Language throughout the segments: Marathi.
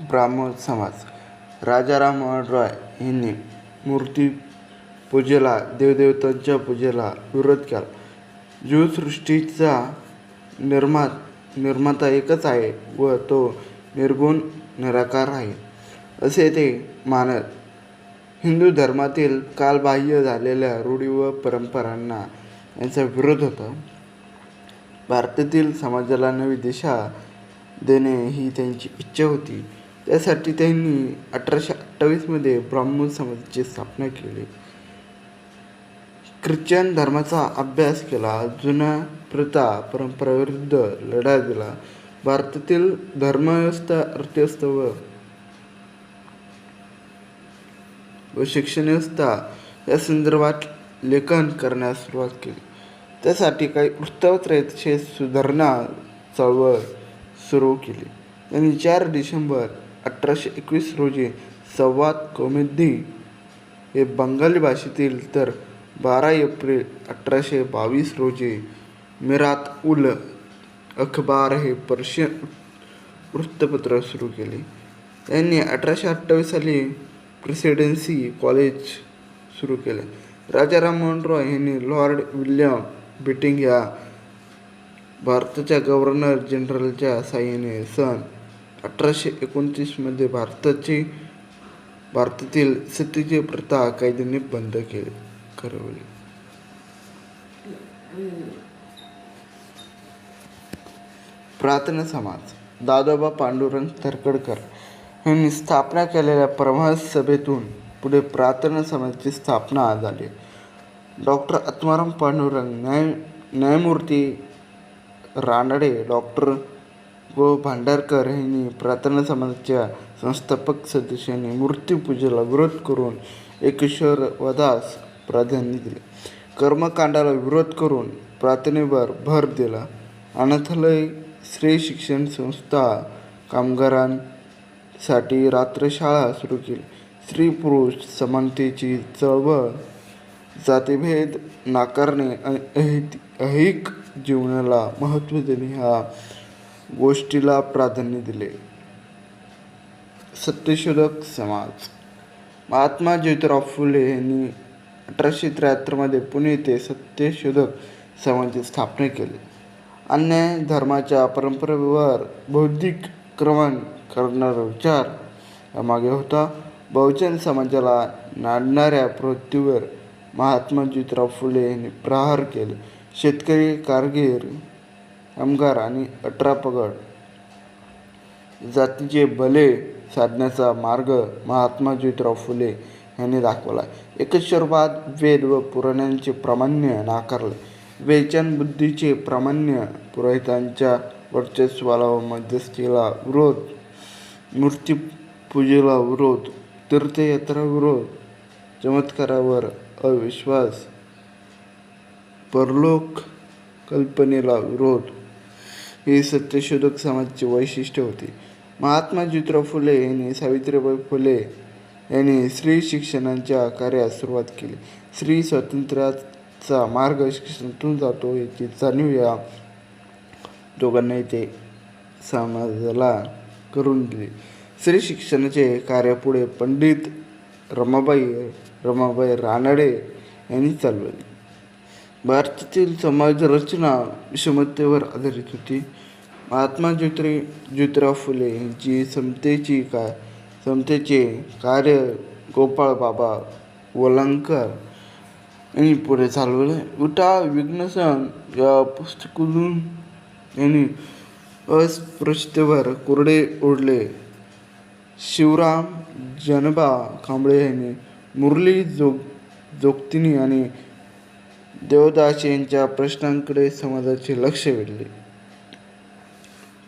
ब्राह्मण समाज. राजाराम रॉय यांनी मूर्ती पूजेला देवदेवतांच्या पूजेला विरोध केला. जीवसृष्टीचा निर्मात निर्माता एकच आहे व तो निर्गुण निराकार आहे असे ते मानत. हिंदू धर्मातील कालबाह्य झालेल्या रूढी व परंपरांना यांचा विरोध होता. भारतातील समाजाला नवी दिशा देणे ही त्यांची इच्छा होती. त्यासाठी त्यांनी अठराशे अठ्ठावीसमध्ये ब्राह्मण समाजाची स्थापना केली. ख्रिश्चन धर्माचा अभ्यास केला. जुन्या प्रथा परंपराविरुद्ध लढा दिला. भारतातील धर्मव्यवस्था अर्थव्यवस्था व व शिक्षण व्यवस्था या संदर्भात लेखन करण्यास सुरुवात केली. त्यासाठी काही वृत्तपत्रे सुधारणा चळवळ सुरू केली. त्यांनी चार डिसेंबर अठराशे एकवीस रोजी संवाद कौमुदी हे बंगाली भाषेतील तर बारा एप्रिल अठराशे बावीस रोजी मिरात उल अखबार हे पर्शियन वृत्तपत्र सुरू केले. त्यांनी अठराशे अठ्ठावीस साली प्रेसिडेन्सी कॉलेज सुरू केले. राजा राममोहन रॉय यांनी लॉर्ड विल्यम बिटिंग या भारताच्या गव्हर्नर जनरलच्या साह्याने सन अठराशे एकोणतीसमध्ये भारताची भारतातील सतीची प्रथा कायद्याने बंद केली करवली. प्रार्थना समाज दादोबा पांडुरंग तरकडकर यांनी स्थापना केलेल्या प्रवास सभेतून पुढे प्रार्थना समाजाची स्थापना झाली. डॉक्टर आत्माराम पांडुरंग न्याय न्यायमूर्ती रानडे डॉक्टर गो भांडारकर यांनी प्रार्थना समाजाच्या संस्थापक सदस्यांनी मूर्तीपूजेला विरोध करून एकेश्वरवादास प्राधान्य दिले. कर्मकांडाला विरोध करून प्रार्थनेवर भर दिला. अनाथालय स्त्री शिक्षण संस्था कामगारांसाठी रात्रशाळा सुरू केली. स्त्री पुरुष समानतेची चळवळ जातीभेद नाकारणे अहित अहिक जीवनाला महत्त्व देणे हा गोष्टीला प्राधान्य दिले. सत्यशोधक समाज. महात्मा ज्योतिराव फुले यांनी अठराशे त्र्याहत्तरमध्ये पुणे येथे सत्यशोधक समाजाची स्थापना केली. अन्याय धर्माच्या परंपरेवर बौद्धिक क्रमण करणारा विचार यामागे होता. बहुजन समाजाला नाडणाऱ्या प्रवृत्तीवर महात्मा ज्योतिराव फुले यांनी प्रहार केले. शेतकरी कारगीर कामगार आणि अठरा पगड. जातीचे भले साधण्याचा मार्ग महात्मा ज्योतिराव फुले यांनी दाखवला एकश्वरवाद वेद व पुराणांचे प्रामाण्य नाकारले. वेचन बुद्धीचे प्रामाण्य पुरोहितांच्या वर्चस्वाला व मध्यस्थीला विरोध मूर्तीपूजेला विरोध तीर्थयात्रा विरोध चमत्कारावर अविश्वास परलोक कल्पनेला विरोध ही सत्यशोधक समाजाचे वैशिष्ट्य होते. महात्मा ज्योतिराव फुले यांनी सावित्रीबाई फुले यांनी स्त्री शिक्षणाच्या कार्यास सुरुवात केली. स्त्री स्वातंत्र्याचा मार्ग शिक्षणातून जातो याची जाणीव या दोघांनाही ते समाजाला करून दिली. स्त्री शिक्षणाचे कार्य पुढे पंडित रमाबाई रमाबाई रानडे यांनी चालवली. भारतातील समाज रचना विषमतेवर आधारित होती. महात्मा ज्योतिरे ज्योतिराव फुले यांची समतेची का समतेचे कार्य गोपाळ बाबा वलंकर यांनी पुढे चालवले. उठा विघ्नसन या पुस्तकातून यांनी अस्पृश्यतेवर कोरडे ओढले. शिवराम जनबा कांबळे यांनी मुरली जोग जोगतिनी आणि देवदास यांच्या प्रश्नांकडे समाजाचे लक्ष वेधले.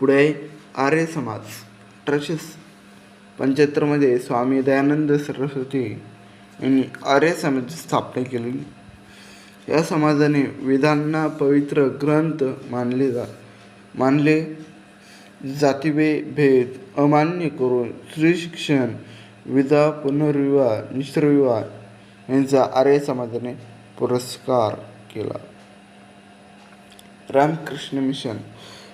पुढे आर्य समाज अठराशे पंच्याहत्तरमध्ये स्वामी दयानंद सरस्वती यांनी आर्य समाजाची स्थापना केली. या समाजाने वेदांना पवित्र ग्रंथ मानले जा मानले. जातीबे भेद अमान्य करून स्त्री शिक्षण विधा पुनर्विवाह मिश्रविवाह यांचा आर्य समाजाने पुरस्कार केला. रामकृष्ण मिशन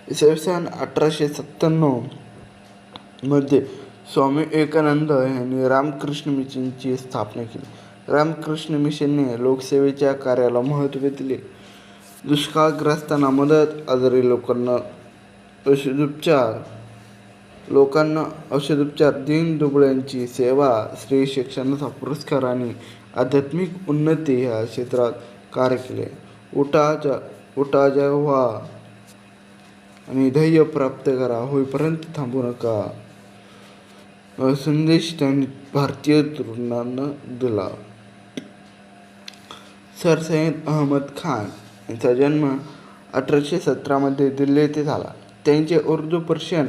इसवी सन अठराशे सत्त्याण्णवमध्ये स्वामी विवेकानंद यांनी रामकृष्ण मिशनची स्थापना केली. रामकृष्ण मिशनने लोकसेवेच्या कार्याला महत्त्व दिले. दुष्काळग्रस्तांना मदत आजारी लोकांना औषधोपचार लोकांना औषधोपचार दीन दुबळ्यांची सेवा स्त्री शिक्षणाचा पुरस्कार आणि आध्यात्मिक उन्नती ह्या क्षेत्रात कार्य केले. उठा जा उठा जेव्हा आणि ध्येय प्राप्त करा. होईपर्यंत थांबू नका. संदेश त्यांनी भारतीय तरुणांना दिला. सर सय्यद अहमद खान यांचा जन्म अठराशे सतरामध्ये दिल्ली येथे झाला. त्यांचे उर्दू पर्शियन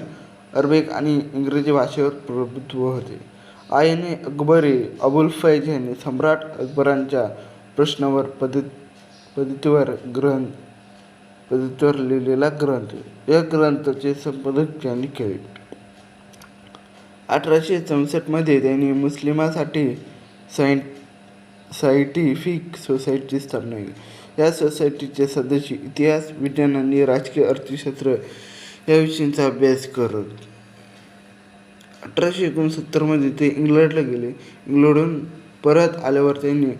अरबिक आणि इंग्रजी भाषेवर प्रभुत्व होते. आईने अकबरी अबुल फैज यांनी सम्राट अकबरांच्या प्रश्नावर पद पद्धतीवर ग्रंथ पद्धतीवर लिहिलेला ग्रंथ या ग्रंथाचे संपादक त्यांनी केले. अठराशे चौसष्टमध्ये त्यांनी मुस्लिमासाठी सायं सायंटिफिक सोसायटीची स्थापना केली. या सोसायटीचे सदस्य इतिहास विज्ञान आणि राजकीय अर्थशास्त्र या विषयांचा अभ्यास करत अठराशे एकोणसत्तरमध्ये ते इंग्लंडला गेले. इंग्लंडहून परत आल्यावर त्यांनी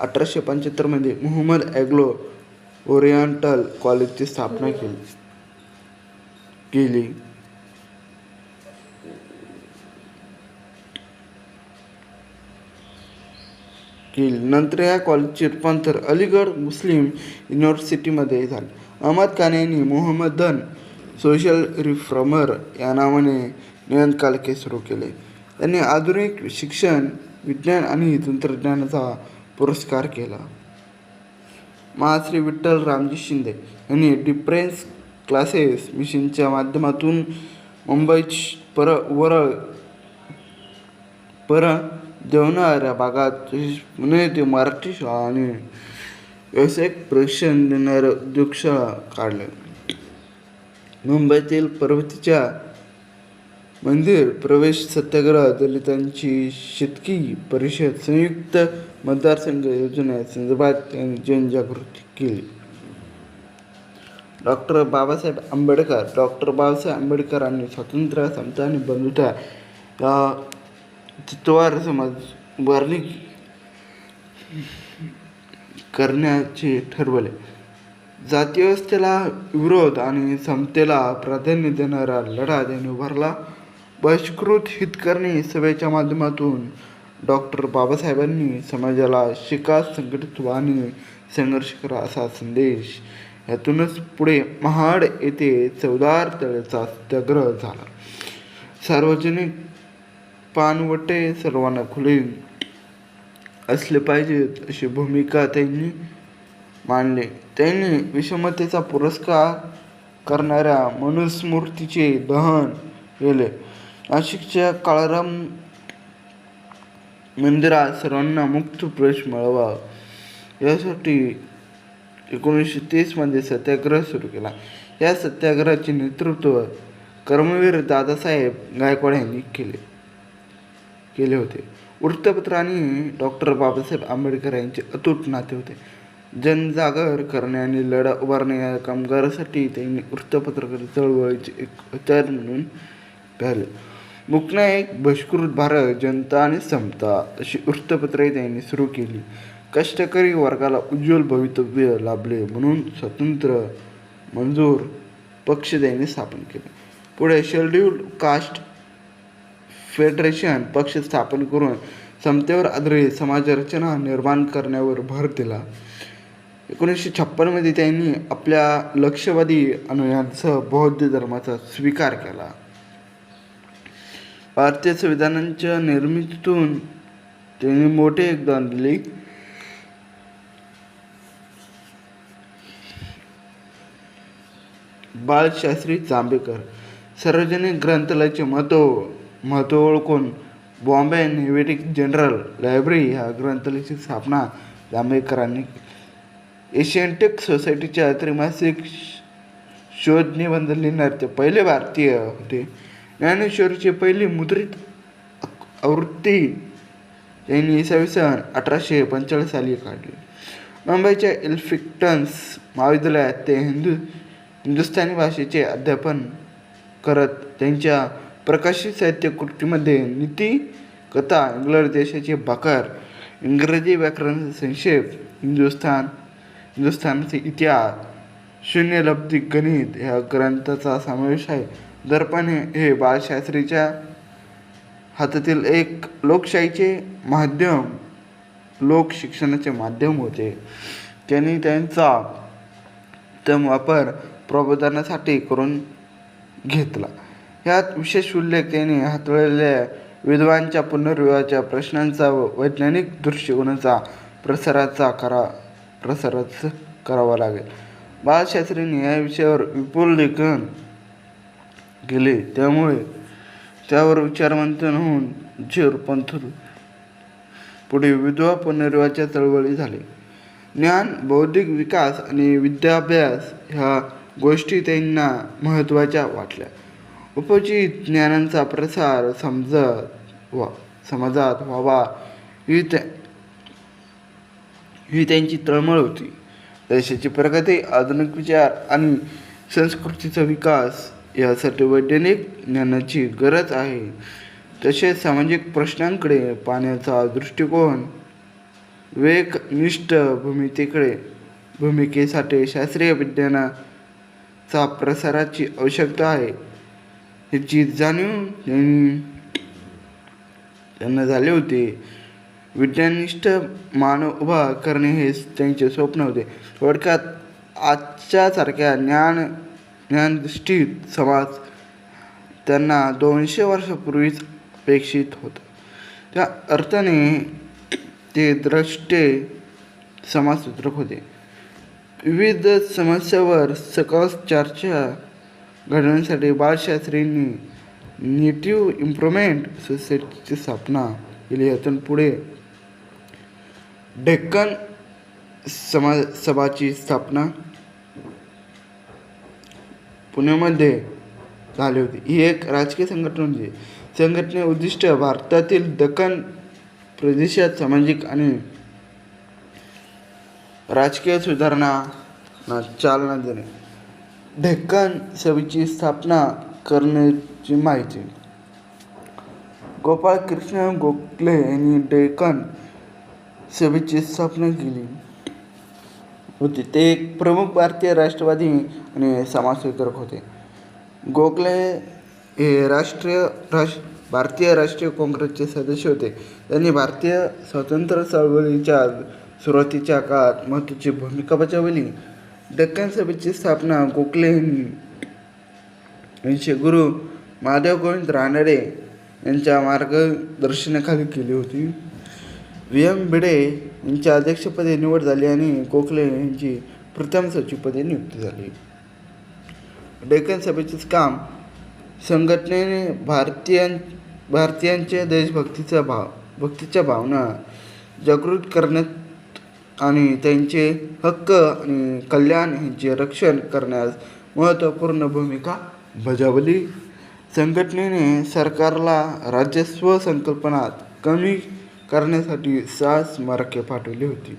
अठराशे पंच्याहत्तरमध्ये मोहम्मद ॲग्लो ओरिएंटल कॉलेजची स्थापना केली. केली. केली. नंतर या कॉलेजचे रूपांतर अलीगड मुस्लिम युनिव्हर्सिटीमध्ये झाले. अहमद खान यांनी मोहम्मदन सोशल रिफॉर्मर या नावाने नियतकालिके सुरू केले. त्यांनी आधुनिक शिक्षण विज्ञान आणि तंत्रज्ञानाचा पुरस्कार केला. महाश्री विठ्ठल रामजी शिंदे यांनी डिफरन्स क्लासेस मिशनच्या माध्यमातून मुंबई पर वरळ पर जेवणाऱ्या भागात पुणे ते मराठी शाळा आणि व्यावसायिक प्रशिक्षण देणाऱ्या उद्योगशाळा काढल्या मुंबईतील पर्वतीच्या मंदिर प्रवेश सत्याग्रह दलितांची शेतकी परिषद संयुक्त मतदारसंघ योजनेसंदर्भात त्यांनी जनजागृती केली. डॉक्टर बाबासाहेब आंबेडकर डॉक्टर बाबासाहेब आंबेडकरांनी स्वातंत्र्य समता आणि बंधुता या तत्वावर समाज वर्णी करण्याचे ठरवले. जातीव्यवस्थेला विरोध आणि समतेला प्राधान्य देणारा लढा त्यांनी उभारला. बहिष्कृत हितकर्णी सभेच्या माध्यमातून डॉक्टर बाबासाहेबांनी समाजाला शिका संघटित व्हा आणि संघर्ष करा असा संदेश यातूनच पुढे महाड येथे चौदार तळेचा सत्याग्रह झाला. सार्वजनिक पानवटे सर्वांना खुले असले पाहिजेत अशी भूमिका त्यांनी मांडली. त्यांनी विषमतेचा पुरस्कार करणाऱ्या मनुस्मृतीचे दहन केले. नाशिकच्या काळाराम मंदिरात सर्वांना मुक्त प्रवेश मिळावा. यासाठी एकोणीसशे तीसमध्ये सत्याग्रह सुरू केला. या सत्याग्रहाचे नेतृत्व कर्मवीर दादासाहेब गायकवाड यांनी केले केले होते. वृत्तपत्र आणि डॉक्टर बाबासाहेब आंबेडकर यांचे अतूट नाते होते. जनजागर करणे आणि लढा उभारणे या कामगारासाठी त्यांनी वृत्तपत्रकार चळवळीचे एक हत्यार म्हणून पाहिले. मुकनायक बहिष्कृत भारत जनता आणि समता अशी वृत्तपत्रे त्यांनी सुरू केली. कष्टकरी वर्गाला उज्ज्वल भवितव्य लाभले म्हणून स्वतंत्र मंजूर पक्ष त्यांनी स्थापन केले. पुढे शेड्यूल्ड कास्ट फेडरेशन पक्ष स्थापन करून समतेवर आधारित समाजरचना निर्माण करण्यावर भर दिला. एकोणीसशे छप्पनमध्ये त्यांनी आपल्या लक्षवादी अनुयायांसह बौद्ध धर्माचा स्वीकार केला. भारतीय संविधानांच्या निर्मितीतून त्यांनी मोठे योगदान दिले. बाळशास्त्री जांभेकर सार्वजनिक ग्रंथालयाचे महत्त्व महत्त्व ओळखून बॉम्बे नेव्हेटिक जनरल लायब्ररी ह्या ग्रंथालयाची स्थापना जांभेकरांनी एशियनटेक सोसायटीच्या त्रिमासिक शोध निबंध लिहिणारे ते पहिले भारतीय होते. ज्ञानेश्वरीची पहिली मुद्रित आवृत्ती त्यांनी इसवी सन अठराशे पंचेचाळीस साली काढली. मुंबईच्या इल्फिक्टन्स महाविद्यालयात ते हिंदू हिंदुस्थानी भाषेचे अध्यापन करत त्यांच्या प्रकाशित साहित्य कृतीमध्ये नीती कथा इंग्लंड देशाचे बाकर इंग्रजी व्याकरण संक्षेप हिंदुस्थान हिंदुस्थानचे इतिहास शून्य लब्धी गणित ह्या ग्रंथाचा समावेश आहे. दर्पण हे हे बाळशास्त्रीच्या हातातील एक लोकशाहीचे माध्यम लोक शिक्षणाचे माध्यम होते. त्यांनी त्यांचा उत्तम वापर प्रबोधनासाठी करून घेतला. ह्यात विशेष उल्लेख त्यांनी हाताळलेल्या विधवांच्या पुनर्विवाहाच्या प्रश्नांचा व वैज्ञानिक दृष्टिकोनाचा प्रसाराचा करा प्रसारच करावा लागेल. बाळशास्त्रींनी या विषयावर विपुल लेखन गेले. त्यामुळे त्यावर विचारमंथन होऊन जे रूपांतर पुढे विधवा पुनर्विवाहाच्या चळवळी झाले. ज्ञान बौद्धिक विकास आणि विद्याभ्यास ह्या गोष्टी त्यांना महत्त्वाच्या वाटल्या. उपजित ज्ञानांचा प्रसार समजत वा समाजात व्हावा ही त्या ही त्यांची तळमळ होती. देशाची प्रगती आधुनिक विचार आणि संस्कृतीचा विकास यासाठी वैज्ञानिक ज्ञानाची गरज आहे. तसेच सामाजिक प्रश्नांकडे पाण्याचा दृष्टिकोन वेगनिष्ठ भूमिकेकडे भूमिकेसाठी शास्त्रीय विज्ञानाचा प्रसाराची आवश्यकता आहे. ह्याची जाणीव त्यांनी त्यांना झाले होते. विज्ञानिष्ठ मानव उभा करणे हे त्यांचे स्वप्न होते. थोडक्यात आजच्यासारख्या ज्ञान ज्ञानदृष्टीत समाज त्यांना दोनशे वर्षापूर्वीच अपेक्षित होता. त्या अर्थाने ते द्रष्टे समाजसूत्रक होते. विविध समस्यावर सकाळ चर्चा घडवण्यासाठी बाळशास्त्रींनी नेटिव्ह इम्प्रुव्हमेंट सोसायटीची स्थापना केली. यातून पुढे डेक्कन समाज सभाची स्थापना पुण्यामध्ये झाली होती. ही एक राजकीय संघटना होती संघटने उद्दिष्ट भारतातील दक्कन प्रदेशात सामाजिक आणि राजकीय सुधारणा चालना देणे डेक्कन सभेची स्थापना करण्याची माहिती. गोपाळ कृष्ण गोखले यांनी डेक्कन सभेची स्थापना केली होती. ते एक प्रमुख भारतीय राष्ट्रवादी आणि समाजसुधारक होते. गोखले हे राष्ट्रीय राष्ट्र भारतीय राष्ट्रीय काँग्रेसचे सदस्य होते. त्यांनी भारतीय स्वातंत्र्य चळवळीच्या सुरुवातीच्या काळात महत्त्वाची भूमिका बजावली. डक्कन सभेची स्थापना गोखले यांचे गुरु महादेव गोविंद रानडे यांच्या मार्गदर्शनाखाली केली होती. व्ही. एम. भिडे यांच्या अध्यक्षपदी निवड झाली आणि गोखले यांची प्रथम सचिवपदी नियुक्ती झाली. डेक्कन सभेचेच काम संघटनेने भारतीयां भारतीयांच्या देशभक्तीचा भाव भक्तीच्या भावना जागृत करण्यात आणि त्यांचे हक्क आणि कल्याण यांचे रक्षण करण्यास महत्त्वपूर्ण भूमिका बजावली. संघटनेने सरकारला राजस्व संकल्पनात कमी करण्यासाठी सहा स्मारके पाठवली होती.